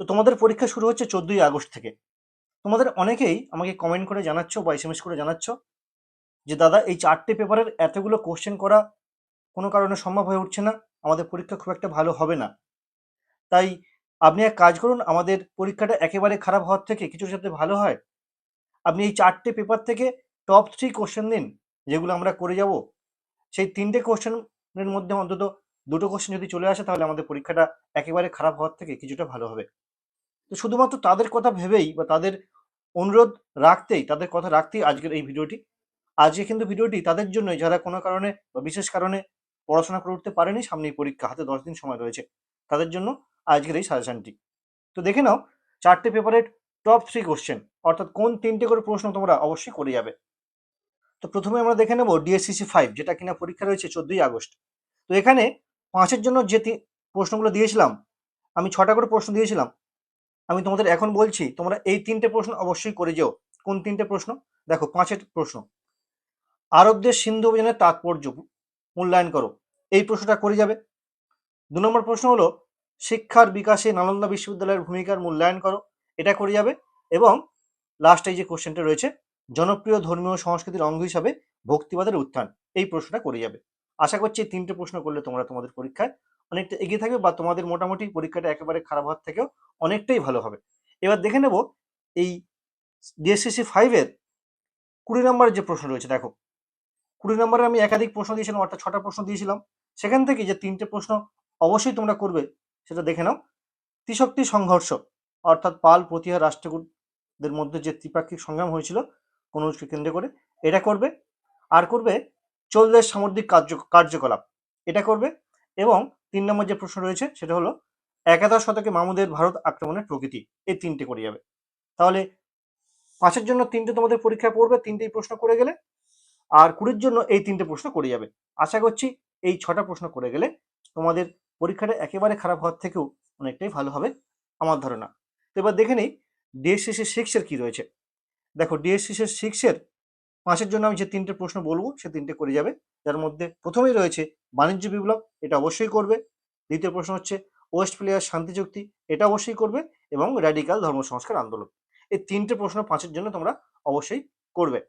তো তোমাদের পরীক্ষা শুরু হচ্ছে চোদ্দই আগস্ট থেকে। তোমাদের অনেকেই আমাকে কমেন্ট করে জানাচ্ছ বা এস করে জানাচ্ছ যে, দাদা, এই চারটে পেপারের এতগুলো কোশ্চেন করা কোনো কারণে সম্ভব হয়ে উঠছে না। আমাদের পরীক্ষা খুব একটা ভালো হবে না। তাই আপনি এক কাজ করুন, আমাদের পরীক্ষাটা একেবারে খারাপ হওয়ার থেকে কিছু যাতে ভালো হয়। আপনি এই চারটে পেপার থেকে টপ থ্রি কোশ্চেন দিন যেগুলো আমরা করে যাব। সেই তিনটে কোশ্চেনের মধ্যে অন্তত দুটো কোশ্চেন যদি চলে আসে, তাহলে আমাদের পরীক্ষাটা একেবারে খারাপ হওয়ার থেকে কিছুটা ভালো হবে। তো শুধুমাত্র তাদের কথা ভেবেই বা তাদের অনুরোধ রাখতেই, তাদের কথা রাখতেই আজকের এই ভিডিওটি। আজকে কিন্তু ভিডিওটি তাদের জন্যই যারা কোনো কারণে বা বিশেষ কারণে পড়াশোনা করে উঠতে পারেনি, সামনেই পরীক্ষা, হাতে দশ দিন সময় রয়েছে, তাদের জন্য আজকের এই সাজেশনটি। তো দেখে নাও, চারটে পেপারের টপ থ্রি কোশ্চেন, অর্থাৎ কোন তিনটে করে প্রশ্ন তোমরা অবশ্যই করে যাবে। তো প্রথমে আমরা দেখে নেব ডিএসসিসি ফাইভ, যেটা কিনা পরীক্ষা রয়েছে চোদ্দই আগস্ট। তো এখানে পাঁচের জন্য যে প্রশ্নগুলো দিয়েছিলাম, আমি ছটা করে প্রশ্ন দিয়েছিলাম আমি তোমাদের এখন বলছি, তোমরা এই তিনটে প্রশ্ন অবশ্যই করে যেও। কোন তিনটে প্রশ্ন? দেখো, পাঁচের প্রশ্ন। আরবদের সিন্ধু অভিযানের তাৎপর্য মূল্যায়ন করো। এই প্রশ্নটা করে যাবে। দু নম্বর প্রশ্ন হলো, শিক্ষার বিকাশে নালন্দা বিশ্ববিদ্যালয়ের ভূমিকার মূল্যায়ন করো। এটা করে যাবে এবং লাস্টে যে কোশ্চেনটা রয়েছে, জনপ্রিয় ধর্মীয় সংস্কৃতির অঙ্গ হিসাবে ভক্তিবাদের উত্থান। এই প্রশ্নটা করে যাবে। আশা করছি তিনটে প্রশ্ন করলে তোমরা তোমাদের পরীক্ষায় অনেকটা এগিয়ে থাকবে বা তোমাদের মোটামুটি পরীক্ষাটা একেবারে খারাপ হওয়ার থেকেও অনেকটাই ভালো হবে। এবার দেখে নেব এই ডিএসসিসি ফাইভের কুড়ি নম্বরের যে প্রশ্ন রয়েছে, দেখো। কুড়ি নম্বরে আমি একাধিক প্রশ্ন দিয়েছিলাম, অর্থাৎ ছটা প্রশ্ন দিয়েছিলাম। সেখান থেকে যে তিনটে প্রশ্ন অবশ্যই তোমরা করবে, সেটা দেখে নাও। ত্রিশক্তি সংঘর্ষ, অর্থাৎ পাল, প্রতিহার, রাষ্ট্রকূটদের মধ্যে যে ত্রিপাক্ষিক সংগ্রাম হয়েছিল কনৌজকে কেন্দ্র করে এটা করবে। আর করবে চলদের সামুদ্রিক কার্য, কার্যকলাপ, এটা করবে এবং তিন নম্বর যে প্রশ্ন রয়েছে, সেটা হলো, একাদশ শতকে মামুদের ভারত আক্রমণের প্রকৃতি এই তিনটে করে যাবে। তাহলে পাঁচের জন্য তিনটে তোমাদের পরীক্ষায় পড়বে, তিনটেই প্রশ্ন করে গেলে, আর কুড়ির জন্য এই তিনটে প্রশ্ন করে যাবে। আশা করছি এই ছটা প্রশ্ন করে গেলে তোমাদের পরীক্ষাটা একেবারে খারাপ হওয়ার থেকেও অনেকটাই ভালো হবে আমার ধারণা। তো এবার দেখে নিই ডিএসসিসি সিক্সের কি রয়েছে? দেখো ডিএসসিসি সিক্সের পাঁচের জন্য আমি যে তিনটে প্রশ্ন বলব, সে তিনটে করে যাবে। যার মধ্যে প্রথমেই রয়েছে বাণিজ্য বিপ্লব, এটা অবশ্যই করবে। দ্বিতীয় প্রশ্ন হচ্ছে, ওয়েস্ট প্লেয়ার শান্তি চুক্তি, এটা অবশ্যই করবে এবং র্যাডিক্যাল ধর্ম সংস্কার আন্দোলন। এই তিনটে প্রশ্ন পাঁচের জন্য তোমরা অবশ্যই করবে।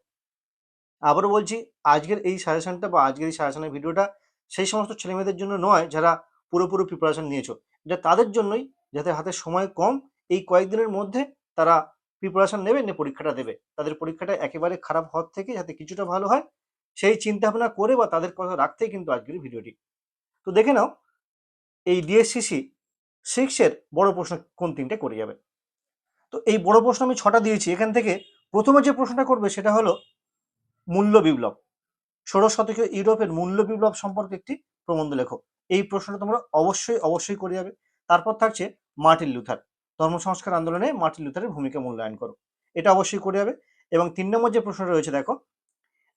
আবারও বলছি, আজকের এই সাজেশনটা বা আজকের এই সাজেশনের ভিডিওটা সেই সমস্ত ছেলেমেয়েদের জন্য নয়, যারা পুরোপুরি প্রিপারেশন নিয়েছো। এটা তাদের জন্যই, যাতে হাতে সময় কম, এই কয়েকদিনের মধ্যে তারা প্রিপারেশন নেবে, নিয়ে পরীক্ষাটা দেবে। তাদের পরীক্ষাটা একেবারে খারাপ হওয়ার থেকে যাতে কিছুটা ভালো হয়, সেই চিন্তা ভাবনা করে বা তাদের কথা রাখতেই কিন্তু আজকের ভিডিওটি তো দেখে নাও এই ডিএসসিসি সিক্সের বড় প্রশ্ন কোন তিনটে করে যাবে? তো এই বড় প্রশ্ন আমি ছটা দিয়েছি, এখান থেকে প্রথমে যে প্রশ্নটা করবে সেটা হলো মূল্য বিপ্লব। ষোড়শ শতকীয় ইউরোপের মূল্য বিপ্লব সম্পর্কে একটি প্রবন্ধ লেখো। এই প্রশ্নটা তোমরা অবশ্যই অবশ্যই করে যাবে। তারপর থাকছে মার্টিন লুথার। ধর্ম সংস্কার আন্দোলনে মার্টিন লুথারের ভূমিকা মূল্যায়ন করো। এটা অবশ্যই করে যাবে। এবং তিন নম্বর যে প্রশ্ন রয়েছে, দেখো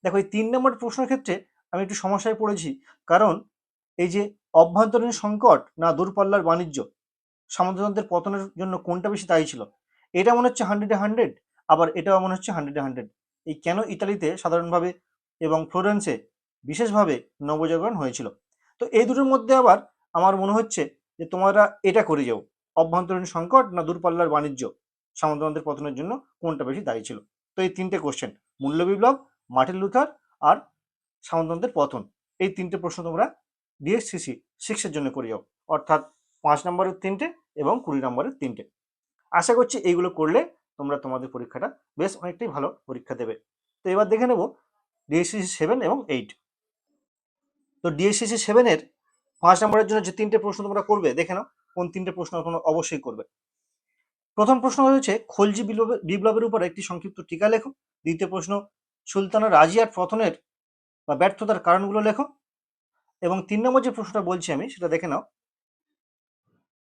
দেখো, এই তিন নম্বর প্রশ্নের ক্ষেত্রে আমি একটু সমস্যায় পড়েছি। কারণ এই যে অভ্যন্তরীণ সংকট না দূরপাল্লার বাণিজ্য? সামন্ততন্ত্রের পতনের জন্য কোনটা বেশি দায়ী ছিল? এটা মনে হচ্ছে হান্ড্রেডে হান্ড্রেড আবার এটাও মনে হচ্ছে হান্ড্রেডে হান্ড্রেড এই কেন ইতালিতে সাধারণভাবে এবং ফ্লোরেন্সে বিশেষভাবে নবজাগরণ হয়েছিল? তো এই দুটোর মধ্যে আবার আমার মনে হচ্ছে যে তোমরা এটা করে যাও। অভ্যন্তরীণ সংকট না দূরপাল্লার বাণিজ্য? সামন্ততন্ত্রের পতনের জন্য কোনটা বেশি দায়ী ছিল? তো এই তিনটে কোশ্চেন মূল্য বিপ্লব মার্টিন লুথার আর সামন্ততন্ত্রের পতন। এই তিনটে প্রশ্ন তোমরা ডিএসসিসি সিক্সের জন্য করে যাও অর্থাৎ পাঁচ নম্বরের তিনটে এবং কুড়ি নম্বরের তিনটে। আশা করছি এইগুলো করলে তোমরা তোমাদের পরীক্ষাটা বেশ অনেকটাই ভালো পরীক্ষা দেবে। তো এবার দেখে নেব ডিএসসিসি সেভেন এবং এইট তো ডিএসসিসি সেভেনের পাঁচ নম্বরের জন্য যে তিনটে প্রশ্ন তোমরা করবে, দেখে নাও কোন তিনটে প্রশ্ন তোমরা অবশ্যই করবে। প্রথম প্রশ্ন হয়েছে, খলজি বিপ্লবের উপর একটি সংক্ষিপ্ত টিকা লেখো। দ্বিতীয় প্রশ্ন, সুলতানা রাজিয়ার পতনের বা ব্যর্থতার কারণগুলো লেখো। এবং তিন নম্বর যে প্রশ্নটা বলছি আমি, সেটা দেখে নাও।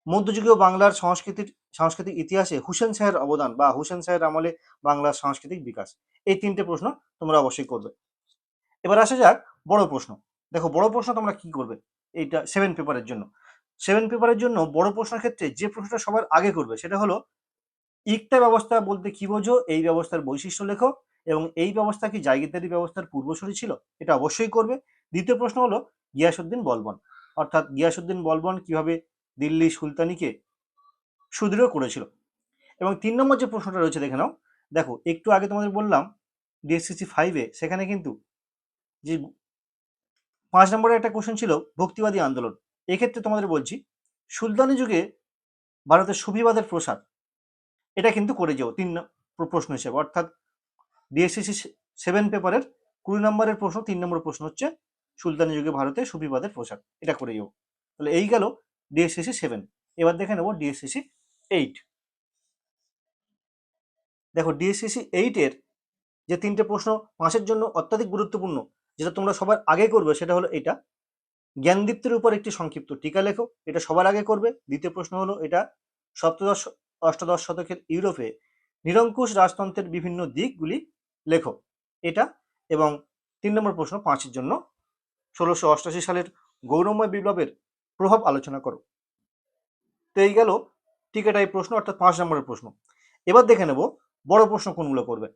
মধ্যযুগীয় বাংলার সংস্কৃতির, সাংস্কৃতিক ইতিহাসে হুসেন শাহের অবদান বা হুসেন শাহের আমলে বাংলার সাংস্কৃতিক বিকাশ। এই তিনটে প্রশ্ন তোমরা অবশ্যই করবে। এবার আসা যাক বড় প্রশ্ন। দেখো, বড় প্রশ্ন তোমরা কি করবে? এইটা সেভেন পেপারের জন্য। সেভেন পেপারের জন্য বড় প্রশ্নের ক্ষেত্রে যে প্রশ্নটা সবার আগে করবে, সেটা হলো, ইকটা ব্যবস্থা বলতে কি বোঝো, এই ব্যবস্থার বৈশিষ্ট্য লেখো, এবং এই ব্যবস্থা কি জায়গিদারি ব্যবস্থার পূর্বসূরি ছিল? এটা অবশ্যই করবে। দ্বিতীয় প্রশ্ন হলো গিয়াসুদ্দিন বলবন। অর্থাৎ গিয়াসুদ্দিন বলবন কীভাবে দিল্লি সুলতানিকে সুদৃঢ় করেছিল। এবং তিন নম্বর যে প্রশ্নটা রয়েছে, দেখে নাও। দেখো, একটু আগে তোমাদের বললাম ডিএসসিসি ফাইভে সেখানে কিন্তু যে পাঁচ নম্বরের একটা কোশ্চেন ছিল, ভক্তিবাদী আন্দোলন। এক্ষেত্রে তোমাদের বলছি, সুলতানি যুগে ভারতের সুফিবাদের প্রসার, এটা কিন্তু করে যাও, তিন প্রশ্ন হিসেবে। অর্থাৎ ডিএসসিসি সেভেন পেপারের কুড়ি নম্বরের প্রশ্ন, তিন নম্বর প্রশ্ন হচ্ছে সুলতানি যুগে ভারতে সুফিবাদের প্রসার এটা করে যাও তাহলে এই গেল ডিএসসিসি সেভেন এবার দেখে নেব ডিএসসিসি এইট দেখো ডিএসসিসি এইটের যে তিনটে প্রশ্ন পাঁচের জন্য অত্যাধিক গুরুত্বপূর্ণ, যেটা তোমরা সবার আগে করবে, সেটা হলো এটা। জ্ঞানদীপ্তির উপর একটি সংক্ষিপ্ত টিকা লেখো, এটা সবার আগে করবে। দ্বিতীয় প্রশ্ন হলো এটা সপ্তদশ, অষ্টাদশ শতকের ইউরোপে নিরঙ্কুশ রাজতন্ত্রের বিভিন্ন দিকগুলি লেখো। এটা এবং তিন নম্বর প্রশ্ন পাঁচের জন্য ষোলোশো অষ্টাশি সালের গৌরবময় বিপ্লবের প্রভাব আলোচনা করো। তো এই গেল টিকাটাই প্রশ্ন, অর্থাৎ পাঁচ নম্বরের প্রশ্ন। এবার দেখে নেব বড় প্রশ্ন কোনগুলো করবে।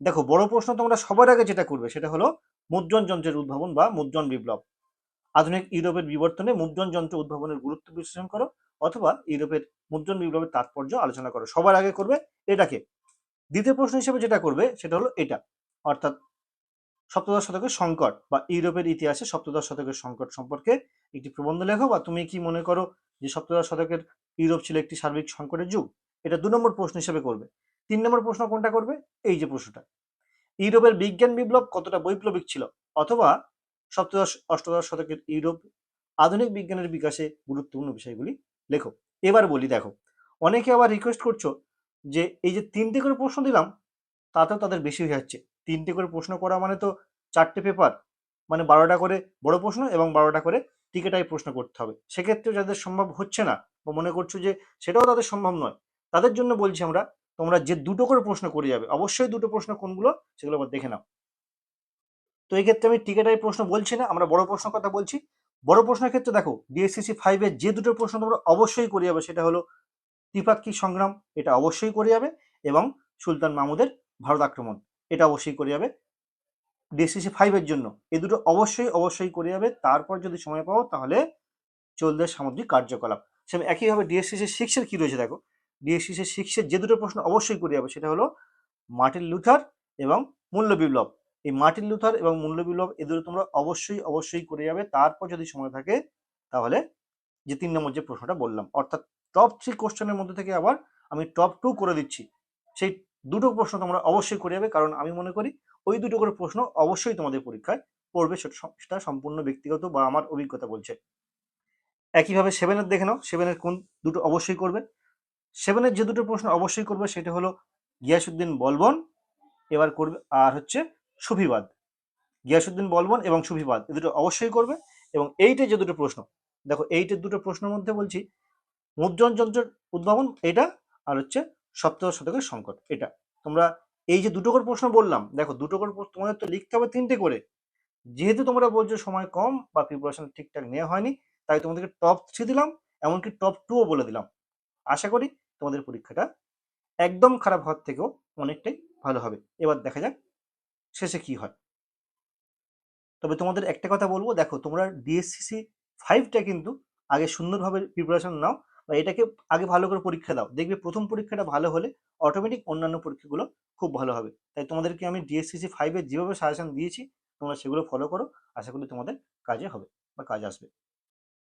দেখো, বড় প্রশ্ন তোমরা সবার আগে যেটা করবে সেটা হলো মুদ্রণ যন্ত্রের উদ্ভাবন বা মুদ্রণ বিপ্লব। আধুনিক ইউরোপের বিবর্তনে মুদ্রণ যন্ত্র উদ্ভাবনের গুরুত্ব বিশ্লেষণ করো অথবা ইউরোপের মুদ্রণ বিপ্লবের তাৎপর্য আলোচনা করো। সবার আগে করবে এটাকে। দ্বিতীয় প্রশ্ন হিসেবে যেটা করবে সেটা হলো এটা, অর্থাৎ সপ্তদশ শতকের সংকট বা ইউরোপের ইতিহাসে সপ্তদশ শতকের সংকট সম্পর্কে একটি প্রবন্ধ লেখো বা তুমি কি মনে করো যে সপ্তদশ শতকের ইউরোপ ছিল একটি সার্বিক সংকটের যুগ? এটা দু নম্বর প্রশ্ন হিসেবে করবে। তিন নম্বর প্রশ্ন কোনটা করবে? এই যে প্রশ্নটা। ইউরোপের বিজ্ঞান বিপ্লব কতটা বৈপ্লবিক ছিল? অথবা সপ্তদশ, অষ্টদশ শতকের ইউরোপ আধুনিক বিজ্ঞানের বিকাশে গুরুত্বপূর্ণ বিষয়গুলি লেখো। এবার বলি, দেখো, অনেকে আবার রিকোয়েস্ট করছ যে এই যে তিনটে করে প্রশ্ন দিলাম, তাতেও তাদের বেশি হয়ে যাচ্ছে। তিনটে করে প্রশ্ন করা মানে তো চারটে পেপার মানে বারোটা করে বড় প্রশ্ন এবং বারোটা করে টিকেটাই প্রশ্ন করতে হবে। সেক্ষেত্রেও যাদের সম্ভব হচ্ছে না, বা মনে করছ যে সেটাও তাদের সম্ভব নয়, তাদের জন্য বলছি আমরা, তোমরা যে দুটো করে প্রশ্ন করে যাবে, অবশ্যই দুটো প্রশ্ন কোনগুলো সেগুলো আবার দেখে নাও। তো এই ক্ষেত্রে আমি টিকেটাই প্রশ্ন বলছি না, আমরা বড় প্রশ্ন কথা বলছি। বড় প্রশ্নের ক্ষেত্রে দেখো ডিএসসিসি ফাইভের যে দুটো প্রশ্ন তোমরা অবশ্যই করে যাবে, সেটা হলো ত্রিপাক্ষিক সংগ্রাম, এটা অবশ্যই করে যাবে, এবং সুলতান মাহমুদের ভারত আক্রমণ। এটা অবশ্যই করে যাবে। ডিএসসিসি ফাইভের জন্য। এই দুটো অবশ্যই অবশ্যই করে যাবে। তারপর যদি সময় পাও, তাহলে চলবে সামুদ্রিক কার্যকলাপ। সেম একইভাবে ডিএসসিসি সিক্সের কী রয়েছে দেখো? ডিএসসিসি সিক্সের যে দুটো প্রশ্ন অবশ্যই করে যাবে, সেটা হলো মার্টিন লুথার এবং মূল্য বিপ্লব এই মার্টিন লুথার এবং মূল্য বিপ্লব এ দুটো তোমরা অবশ্যই অবশ্যই করে যাবে। তারপর যদি সময় থাকে, তাহলে যে তিন নম্বর যে প্রশ্নটা বললাম, অর্থাৎ টপ থ্রি কোশ্চেনের মধ্যে থেকে আবার আমি টপ টু করে দিচ্ছি। সেই দুটো প্রশ্ন তোমরা অবশ্যই করে যাবে কারণ আমি মনে করি ওই দুটো করে প্রশ্ন অবশ্যই তোমাদের পরীক্ষায় পড়বে, সেটা সম্পূর্ণ ব্যক্তিগত বা আমার অভিজ্ঞতা বলছে। একইভাবে সেভেনের দেখে নাও সেভেনের কোন দুটো অবশ্যই করবে। সেভেনের যে দুটো প্রশ্ন অবশ্যই করবে, সেটা হলো গিয়াসুদ্দিন বলবন, এবার করবে, আর হচ্ছে সুফিবাদ। গিয়াসুদ্দিন বলবন এবং সুফিবাদ, এ দুটো অবশ্যই করবে এবং এইটে যে দুটো প্রশ্ন, দেখো এইটের দুটো প্রশ্নের মধ্যে বলছি, মুদ্রণ যন্ত্রের উদ্ভাবন এটা, আর হচ্ছে সপ্তদশ শতকের সংকট, এটা। তোমরা এই যে দুটো করে প্রশ্ন বললাম, দেখো দুটো করে তোমাদের তো লিখতে হবে তিনটে করে। যেহেতু তোমরা বলছো সময় কম বা প্রিপারেশন ঠিকঠাক নেওয়া হয়নি, তাই তোমাদেরকে টপ থ্রি দিলাম, এমনকি টপ টুও বলে দিলাম। আশা করি তোমাদের পরীক্ষাটা একদম খারাপ হওয়ার থেকেও অনেকটাই ভালো হবে। এবার দেখা যাক শেষে কি হয়। তবে তোমাদের একটা কথা বলব, দেখো তোমরা ডিএসসিসি ফাইভটা কিন্তু আগে সুন্দরভাবে প্রিপারেশন নাও বা এটাকে আগে ভালো করে পরীক্ষা দাও। দেখবে প্রথম পরীক্ষাটা ভালো হলে অটোমেটিক অন্যান্য পরীক্ষাগুলো খুব ভালো হবে। তাই তোমাদেরকে আমি ডিএসসিসি ফাইভের যেভাবে সাজেশন দিয়েছি, তোমরা সেগুলো ফলো করো। আশা করি তোমাদের কাজে হবে বা কাজ আসবে।